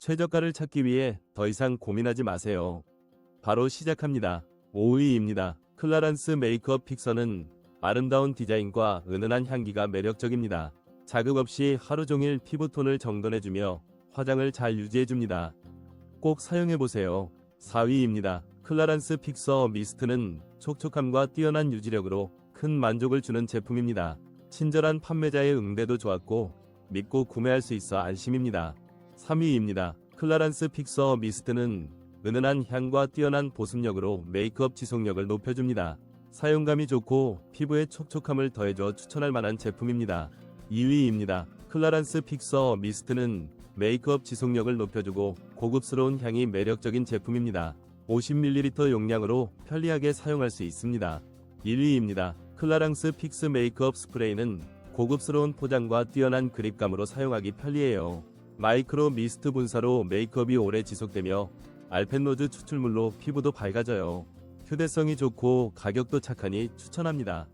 최저가를 찾기 위해 더 이상 고민하지 마세요. 바로 시작합니다. 5위입니다. 클라란스 메이크업 픽서는 아름다운 디자인과 은은한 향기가 매력적입니다. 자극 없이 하루 종일 피부톤을 정돈해주며 화장을 잘 유지해줍니다. 꼭 사용해보세요. 4위입니다. 클라란스 픽서 미스트는 촉촉함과 뛰어난 유지력으로 큰 만족을 주는 제품입니다. 친절한 판매자의 응대도 좋았고 믿고 구매할 수 있어 안심입니다. 3위입니다. 클라란스 픽서 미스트는 은은한 향과 뛰어난 보습력으로 메이크업 지속력을 높여줍니다. 사용감이 좋고 피부에 촉촉함을 더해줘 추천할 만한 제품입니다. 2위입니다. 클라란스 픽서 미스트는 메이크업 지속력을 높여주고 고급스러운 향이 매력적인 제품입니다. 50ml 용량으로 편리하게 사용할 수 있습니다. 1위입니다. 클라랑스 픽스 메이크업 스프레이는 고급스러운 포장과 뛰어난 그립감으로 사용하기 편리해요. 마이크로 미스트 분사로 메이크업이 오래 지속되며 알펜로즈 추출물로 피부도 밝아져요. 휴대성이 좋고 가격도 착하니 추천합니다.